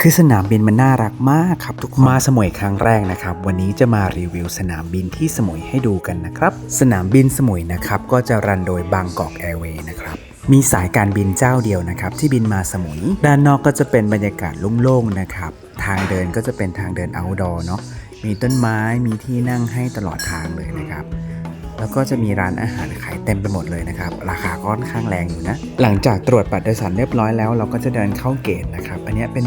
คือสนามบินมันน่ารักมากครับทุกคนมาสมุยครั้งแรกนะครับ วันนี้จะมารีวิวสนามบินที่สมุยให้ดูกันนะครับ สนามบินสมุยนะครับก็จะรันโดยบางกอกแอร์เวย์นะครับมีสายการบินเจ้าเดียวนะครับ ที่บินมาสมุย ด้านนอกก็จะเป็นบรรยากาศโล่งๆนะครับ ทางเดินก็จะเป็นทางเดิน outdoor เนาะมีต้นไม้มีที่นั่งให้ตลอดทางเลยนะครับแล้วก็จะมีร้านอาหารขายเต็มไปหมดเลยนะครับ ราคาก็ค่อนข้างแรงอยู่นะ หลังจากตรวจบัตรโดยสารเรียบร้อยแล้ว เราก็จะเดินเข้าเกตนะครับ อันนี้เป็น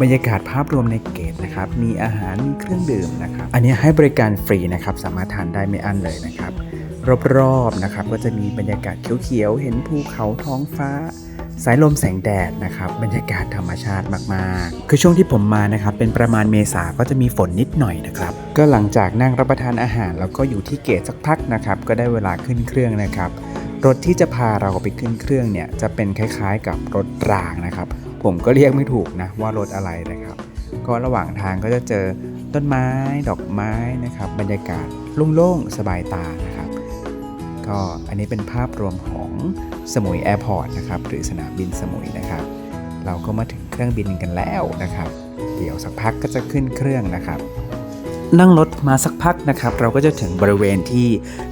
บรรยากาศภาพรวมในเกตนะครับ มีอาหาร มีเครื่องดื่มนะครับ อันนี้ให้บริการฟรีนะครับ สามารถทานได้ไม่อั้นเลยนะครับ รอบๆนะครับ ก็จะมีบรรยากาศเขียวๆ เห็นภูเขาท้องฟ้า สายลมแสงแดดนะครับ บรรยากาศธรรมชาติมากๆ คือช่วงที่ผมมานะครับ เป็นประมาณเมษาก็จะมีฝนนิดหน่อยนะครับ ก็หลังจากนั่งรับประทานอาหาร แล้วก็อยู่ที่เกตสักพักนะครับ ก็ได้เวลาขึ้นเครื่องนะครับ รถที่จะพาเราไปขึ้นเครื่องเนี่ย จะเป็นคล้ายๆ กับรถรางนะครับ ผมก็เรียกไม่ถูกนะว่ารถอะไรนะครับ ก็ระหว่างทางก็จะเจอต้นไม้ดอกไม้นะครับ บรรยากาศโล่งๆ สบายตานะครับ ก็อันนี้เป็นภาพรวมของสมุยแอร์พอร์ตนะครับหรือสนามบินสมุยนะครับ เราก็มาถึงเครื่องบินกันแล้วนะครับ เดี๋ยวสักพักก็จะขึ้นเครื่องนะครับ นั่งรถมาสักพักนะครับ เราก็จะถึงบริเวณที่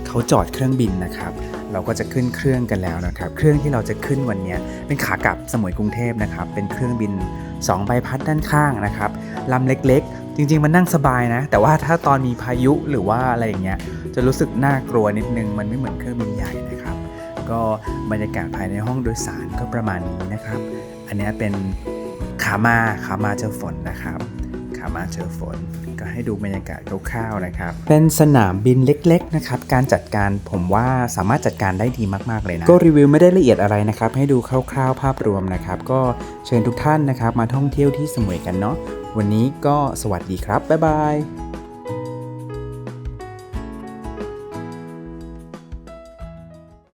เขาจอดเครื่องบินนะครับ เราก็จะขึ้นเครื่องกันแล้วนะครับ เครื่องที่เราจะขึ้นวันนี้เป็นขากลับสมุยกรุงเทพนะครับ เป็นเครื่องบิน 2 ใบพัดด้านข้างนะครับลำเล็กๆ จริง ๆ มันนั่งสบายนะ แต่ว่าถ้าตอนมีพายุหรือว่าอะไรอย่างเงี้ย จะรู้สึกน่ากลัวนิดนึง มันไม่เหมือนเครื่องบินใหญ่นะครับ ก็บรรยากาศภายในห้องโดยสารก็ประมาณนี้นะครับ อันนี้เป็นขามาขามาเจอฝนนะครับ ขามาเจอฝน ก็ให้ดูบรรยากาศคร่าวๆนะครับ เป็นสนามบินเล็กๆนะครับ การจัดการผมว่าสามารถจัดการได้ดีมากๆเลยนะ ก็รีวิวไม่ได้ละเอียดอะไรนะครับ ให้ดูคร่าวๆภาพรวมนะครับ ก็เชิญทุกท่านนะครับ มาท่องเที่ยวที่สมุยกันเนาะ วันนี้ก็สวัสดีครับ บ๊ายบาย